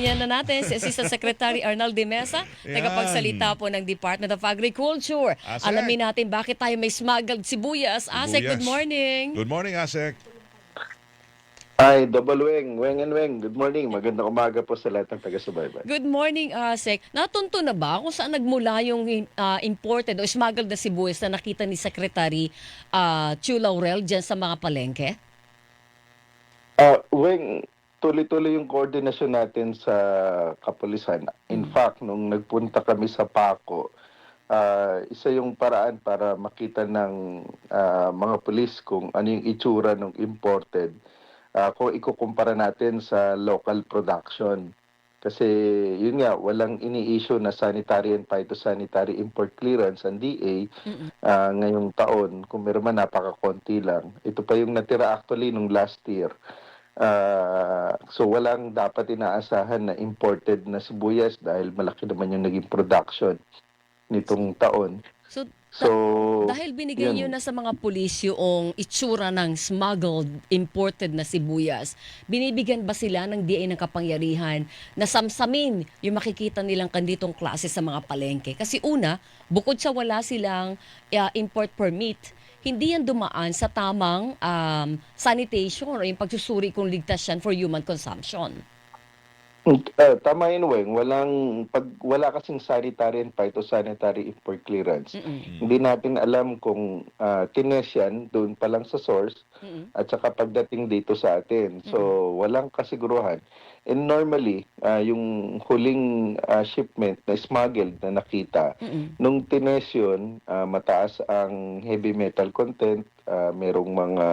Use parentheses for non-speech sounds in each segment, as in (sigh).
Yan na natin si Assistant Secretary Arnald de Mesa, Yan. tagapagsalita po ng Department of Agriculture. Asek. Alamin natin bakit tayo may smuggled sibuyas. Asek, good Sibuyas. morning. Good morning, Asek. Ay, double weng, weng and weng. Good morning. Magandang umaga po sa lahat ng taga-subaybay. Good morning, Asek. Natunto na ba kung saan nagmula yung ah, imported o smuggled na sibuyas na nakita ni Secretary uh, Chu Laurel dyan sa mga palengke? Ah, weng, tuloy-tuloy yung koordinasyon natin sa kapulisan. In fact, nung nagpunta kami sa Paco, ah, isa yung paraan para makita ng ah, mga pulis kung ano yung itsura ng imported ah, kung ikukumpara natin sa local production. Kasi yun nga, walang ini-issue na sanitary and phytosanitary import clearance ang DA ah, ngayong taon, kung meron man napakakonti lang. Ito pa yung natira actually nung last year. Ah, so walang dapat inaasahan na imported na sibuyas dahil malaki naman yung naging production nitong taon. So, So, dahil binigay yun. niyo na sa mga pulis yung itsura ng smuggled, imported na sibuyas, binibigyan ba sila ng DA ng kapangyarihan na samsamin yung makikita nilang kanditong klase sa mga palengke? Kasi una, bukod sa wala silang uh, import permit, hindi yan dumaan sa tamang um, sanitation or yung pagsusuri kung ligtas yan for human consumption. ah, tama yun, Weng. Walang, pag, wala kasing sanitary and phytosanitary import clearance. Mm-mm. Hindi natin alam kung uh, tines yan doon pa lang sa source Mm-mm. at saka pagdating dito sa atin. So, walang kasiguruhan. And normally, ah, yung huling ah, shipment na smuggled na nakita, Mm-mm. nung tines yun, ah, mataas ang heavy metal content, ah, merong mga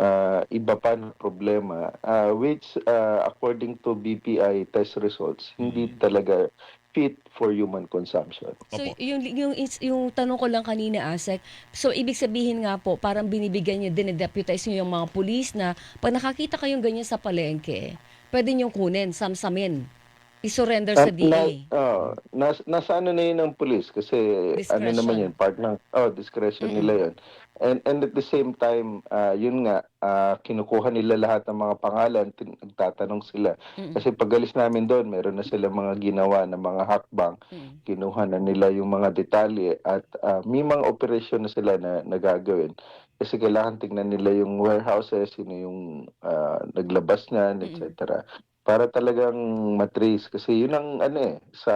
ah, iba pa na problema, ah, which ah, according to BPI test results, hindi talaga fit for human consumption. So Opo. yung, yung, yung tanong ko lang kanina, Asek, so ibig sabihin nga po, parang binibigyan niyo, dinedeputize niyo yung mga pulis na pag nakakita kayong ganyan sa palengke, pwede niyong kunin, samsamin, isurrender sa At DA. Na, oh, nas, nasa ano na yun ng police kasi ano naman yun, part ng oh, discretion Mm-mm. nila yun. And, and at the same time, ah, yun nga, ah, kinukuha nila lahat ng mga pangalan, nagtatanong sila. Mm-mm. Kasi pagalis namin doon, meron na sila mga ginawa na mga hakbang, Mm. kinuha na nila yung mga detalye at ah, may mga operasyon na sila na nagagawin. Kasi kailangan tingnan nila yung warehouses, sino yung ah, naglabas niyan, etc. Para talagang matrace. Kasi yun ang ano eh, sa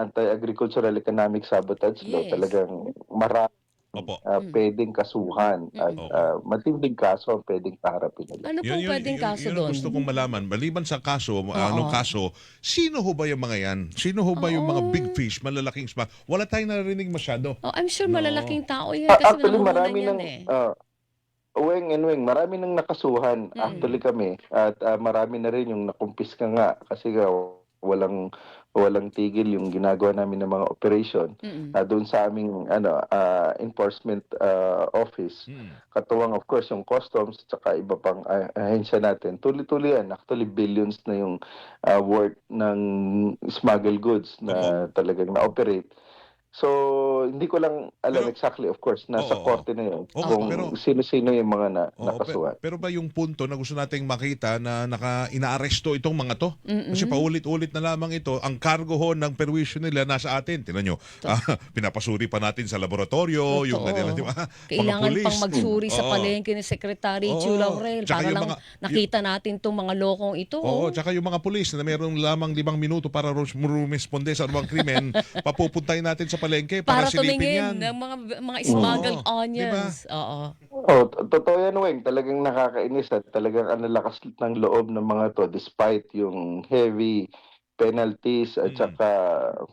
anti-agricultural economic sabotage law, Yes. talagang marami Opo. ah, Mm. pwedeng kasuhan at Mm. ah, matinding kaso ang pwedeng kaharapin nila. Ano pong pwedeng kaso yun ang doon? gusto kong malaman. Maliban sa kaso, Oo. anong kaso, sino ho ba yung mga yan? Sino ho ba yung mga big fish, malalaking sma? Wala tayong narinig masyado. Oh, I'm sure No. malalaking tao yan Ah, kasi actually, marami yan ng eh. ah, Weng and Weng, marami nang nakasuhan Mm. actually kami at ah, marami na rin yung nakumpiska nga kasi nga walang walang tigil yung ginagawa namin ng mga operation ah, doon sa aming ano ah, enforcement ah, office. Hmm. Katuwang of course yung customs at saka iba pang ah, ahensya natin. Tuloy-tuloy yan. Actually billions na yung ah, worth ng smuggled goods na talagang na-operate. So, hindi ko lang alam Pero- exactly, of course, nasa Oo, korte na yun. Oo, kung pero- sino-sino yung mga na, Oo, nakasuhan. pero, pero ba yung punto na gusto nating makita na naka inaaresto itong mga to? Mm-mm. Kasi paulit-ulit na lamang ito, ang cargo ho ng perwisyo nila nasa atin. Tinan nyo, ah, pinapasuri pa natin sa laboratorio, yung Totoo. ganyan, di ba? Kailangan mga pang magsuri sa Oo. palengke ni Secretary. Chu Laurel Tsaka para yung lang mga- nakita natin itong mga lokong ito. Oo, tsaka yung mga pulis na mayroong lamang limang minuto para ru- rumisponde sa anumang krimen, (laughs) papupuntahin natin sa palengke para, para silipin tumingin yan. ng mga mga smuggled Oo. onions. Oo. Oh, totoo yan, Weng. Talagang nakakainis at talagang ang lakas ng loob ng mga to despite yung heavy penalties at Mm. saka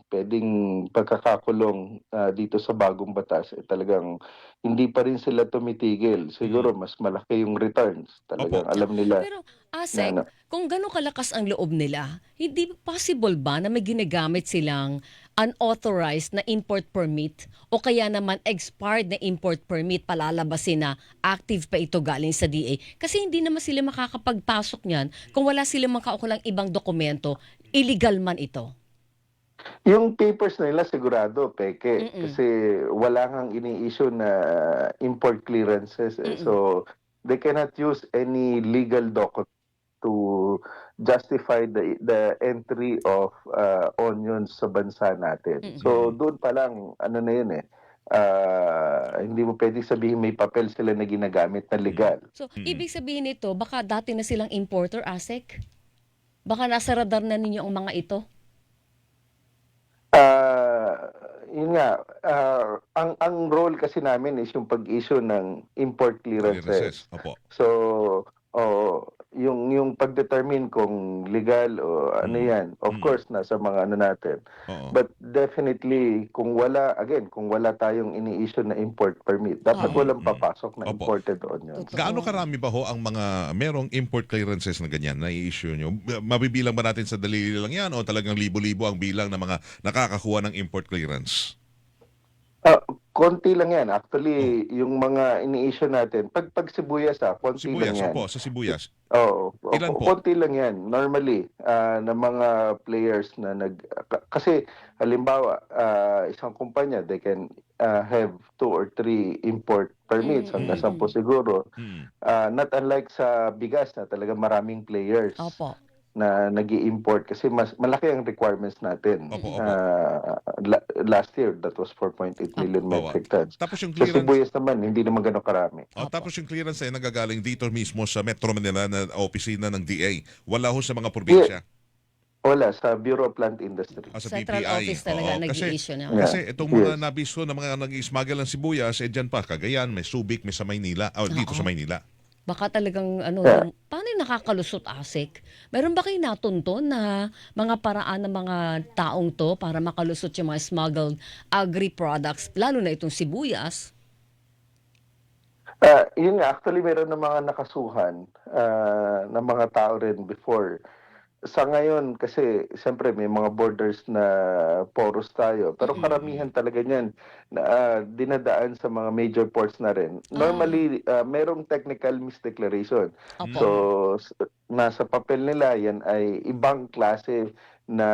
pwedeng pagkakakulong ah, dito sa bagong batas eh, talagang hindi pa rin sila tumitigil. Siguro mas malaki yung returns. Talagang Opo. alam nila Pero Asek, na, ano, kung gano'ng kalakas ang loob nila, hindi possible ba na may ginagamit silang unauthorized na import permit o kaya naman expired na import permit palalabasin na active pa ito galing sa DA? Kasi hindi naman sila makakapagpasok niyan kung wala silang makaukulang ibang dokumento, illegal man ito. Yung papers nila sigurado peke Mm-mm. kasi wala kang ini-issue na import clearances. eh. Mm-mm. So they cannot use any legal document to justify the the entry of uh, onions sa bansa natin. Mm-mm. So doon pa lang ano na yun eh. ah, hindi mo pwede sabihin may papel sila na ginagamit na legal. So, Mm. ibig sabihin nito, baka dati na silang importer, ASEC? Baka nasa radar na ninyo ang mga ito? Ah, yun nga, ah, ang ang role kasi namin is yung pag-issue ng import clearances. Clearances. Opo. So, oh, yung yung pag-determine kung legal o ano Mm. yan, of Mm. course nasa mga ano natin. Oo. But definitely kung wala again, kung wala tayong ini-issue na import permit, dapat Oo. walang Mm. papasok na Opo. imported onions. Totoo. Gaano karami ba ho ang mga merong import clearances na ganyan na i-issue nyo? Mabibilang ba natin sa dalili lang yan o talagang libo-libo ang bilang ng mga nakakakuha ng import clearance? Ah, konti lang yan. Actually, yung mga ini-issue natin, pag pag sibuyas ah, konti lang Sibuyas, yan. opo, sa sibuyas. Oo. Ilan Opo, po? Konti lang yan. Normally, ah, ng mga players na nag... ka- kasi, halimbawa, ah, isang kumpanya, they can ah, have two or three import permits, Mm, hanggang mm, sampu siguro. Hmm. Ah, not unlike sa bigas na talaga maraming players Opo. Na nag import kasi mas malaki ang requirements natin. Opo, opo. Ah, la- last year, that was 4.8 million Bawa. metric tons. Tapos yung Sa clearance, sibuyas naman, hindi naman gano'ng karami. oh, tapos yung clearance ay nagagaling dito mismo sa Metro Manila na opisina ng DA. Wala ho sa mga probinsya. Wala, sa Bureau of Plant Industry. Ah, sa Central BPI. office talaga Oo, kasi, nag-i-issue na. Yeah. kasi itong mga Yes. nabiso na mga nag-smuggle ng sibuyas, eh dyan pa, Cagayan, may Subic, may sa Maynila, oh, dito Oo. sa Maynila. Baka talagang ano, Yeah. yung, paano yung nakakalusot ASEC? Meron ba kayo natunto na mga paraan ng mga taong to para makalusot yung mga smuggled agri-products, lalo na itong sibuyas? Ah, yun nga, actually meron ng mga nakasuhan ah, ng mga tao rin before. Sa ngayon, kasi siyempre may mga borders na porous tayo. Pero Mm. karamihan talaga niyan na ah, dinadaan sa mga major ports na rin. Normally, ah, merong technical misdeclaration. Opo. So, nasa papel nila, yan ay ibang klase na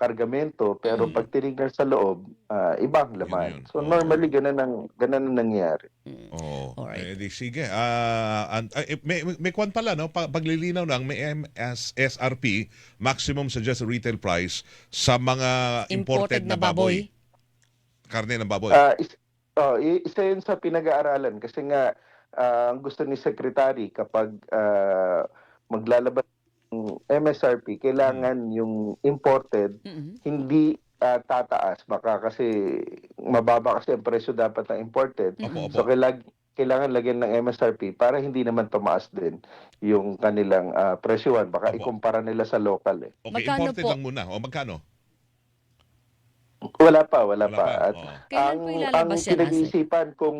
kargamento. Pero Mm. pag tinignan sa loob, ah, ibang laman. yun. So, Oo. normally, ganun ang, ganun ang nangyari. Mm. Oh, Alright. eh, di, sige. Ah, an- ah, eh, may, may, may kwan pala, no? Pa- paglilinaw lang, may MSRP, maximum suggested retail price, sa mga imported, na baboy. Karne ng baboy. Ah, is, oh, isa yun sa pinag-aaralan kasi nga ah, ang gusto ni secretary kapag ah, maglalabas ng MSRP kailangan yung imported Mm-mm. hindi ah, tataas baka kasi mababa kasi ang presyo dapat ng imported. opo, opo. So kailag, kailangan lagyan ng MSRP para hindi naman tumaas din yung kanilang ah, presyohan baka Opo. ikumpara nila sa local eh. okay, magkano imported po? lang muna. O magkano? Wala pa, wala, Wala pa. pa. At Oo. Kailan ang, po ang ilalabas yan, Ase? pinag-iisipan kung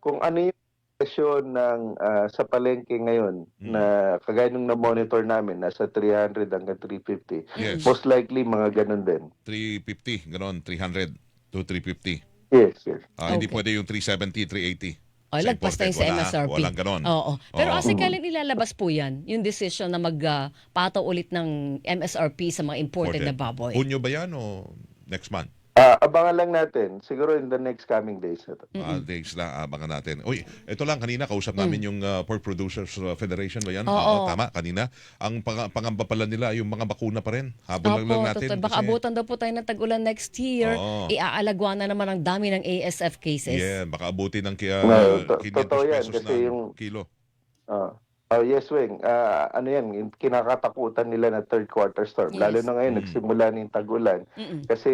kung ano yung presyo ng ah, sa palengke ngayon Mm. na kagaya nung na-monitor namin nasa 300 hanggang 350. Yes. Most likely mga ganun din. 350, ganon, 300 to 350. Yes, yes. Ah, Hindi Okay. pwede yung 370, 380. O, Sa lagpas na yung sa wala. MSRP. Walang ganon. Oo. Pero Oo. kasi kailan ilalabas po yan, yung decision na magpataw ulit ng MSRP sa mga imported, na baboy? Hunyo ba yan o next month? Ah, abangan lang natin siguro in the next coming days. na to. Ah, days lang, abangan natin. Uy, ito lang, kanina kausap namin yung uh, Pork Producers uh, Federation ba yan? Mm. Oo. Tama, kanina. Ang pang- pangamba pala nila, yung mga bakuna pa rin. Habol lang lang Opo, natin. totoo. Baka kasi- abutan daw po tayo ng tag-ulan next year. Oo. Iaalagwa na naman ang dami ng ASF cases. Yeah, baka abutin ng kaya No, to- 500 totoo yan, pesos kasi na yung- kilo. Ah. Oh, yes, Weng. Ah, ano yan, yung kinakatakutan nila na third quarter storm. Yes. Lalo na ngayon, Mm. nagsimula na yung tag-ulan. Mm-mm. Kasi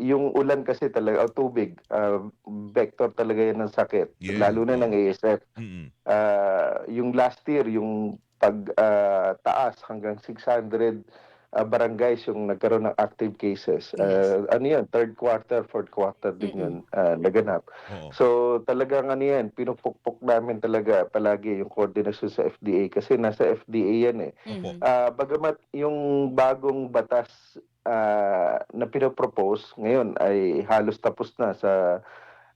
yung ulan kasi talaga, o tubig, ah, vector talaga yan ng sakit. Yeah. Lalo na ng ASF. Mm-mm. Ah, yung last year, yung pag ah, taas hanggang 600 ah, barangays yung nagkaroon ng active cases. Ah, ano yan, third quarter, fourth quarter din yun ah, naganap. Oo. So talagang ano yan, pinupukpok namin talaga palagi yung koordinasyon sa FDA kasi nasa FDA yan eh. Mhm. Opo. Ah, bagamat yung bagong batas ah, na pinopropose ngayon ay halos tapos na sa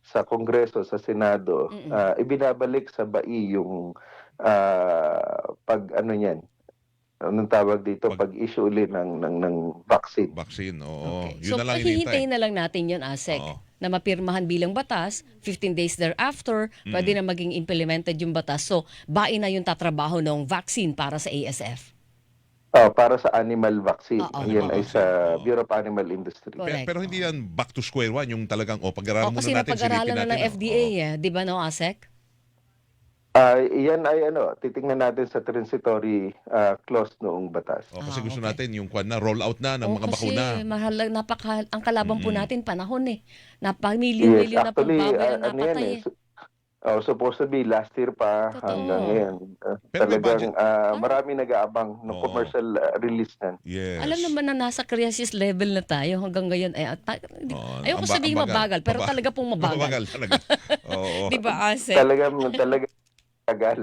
sa Kongreso, sa Senado, ah, ibinabalik sa BAI yung ah, pag ano niyan, anong tawag dito, Pag- pag-issue ulit ng, ng, ng vaccine. Vaccine, oo. Okay. Yun So, na lang hinihintay. na lang natin yun, ASEC, Oo. na mapirmahan bilang batas. 15 days thereafter, pwede na maging implemented yung batas. So, bain na yung tatrabaho ng vaccine para sa ASF. Oh, para sa animal vaccine. Oo. Yan Animal ay sa. Bureau of Animal Industry. Correct. Pero hindi yan back to square one, yung talagang, oh, pag-aralan O, muna kasi natin, napag-aralan silipin na ng natin, oh. FDA Oo. eh. Di ba no, ASEC? Ah, yan ay ano, titingnan natin sa transitory ah, clause noong batas. Oh, kasi Ah, gusto okay. natin yung kwan na roll out na ng Oo, mga kasi bakuna. mahal, napaka, ang kalaban po Mm-mm. natin panahon eh. Napamilyon-milyon na pong baboy ah, ang ano yan napatay eh. eh. su- Oh, supposed to be last year pa Totoo. hanggang ngayon. Ah, Pero may budget. talagang ah, Ano? marami nag-aabang ng Oo. commercial ah, release nan. Yes. Alam naman na nasa crisis level na tayo hanggang ngayon. Eh, ta- hindi- Oo, ayoko ang ba- sabihin ang bagal. mabagal, pero Maba- talaga pong mabagal. (laughs) Mabagal talaga. Oo. (laughs) Di ba, ASEC? Talagang talaga tagal.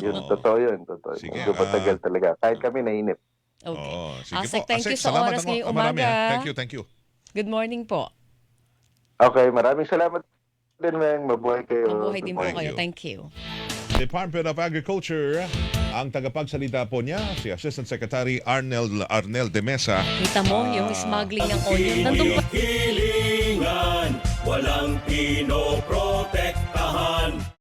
Yun, Oo. totoo yun. Totoo. Sige, Medyo ah. matagal talaga. Kahit kami nainip. Okay. Oo, sige Asek, po. thank you sa salamat oras ako. ngayong Ah, marami, umaga. Thank you, thank you. Good morning po. Okay, maraming salamat din, Meng. Mabuhay kayo. Mabuhay din po Thank kayo. you. Thank you. Department of Agriculture, ang tagapagsalita po niya, si Assistant Secretary Arnel Arnel de Mesa. Kita mo yung Ah. smuggling ng onion. Nandun pa Hilingan, walang pinoproblema.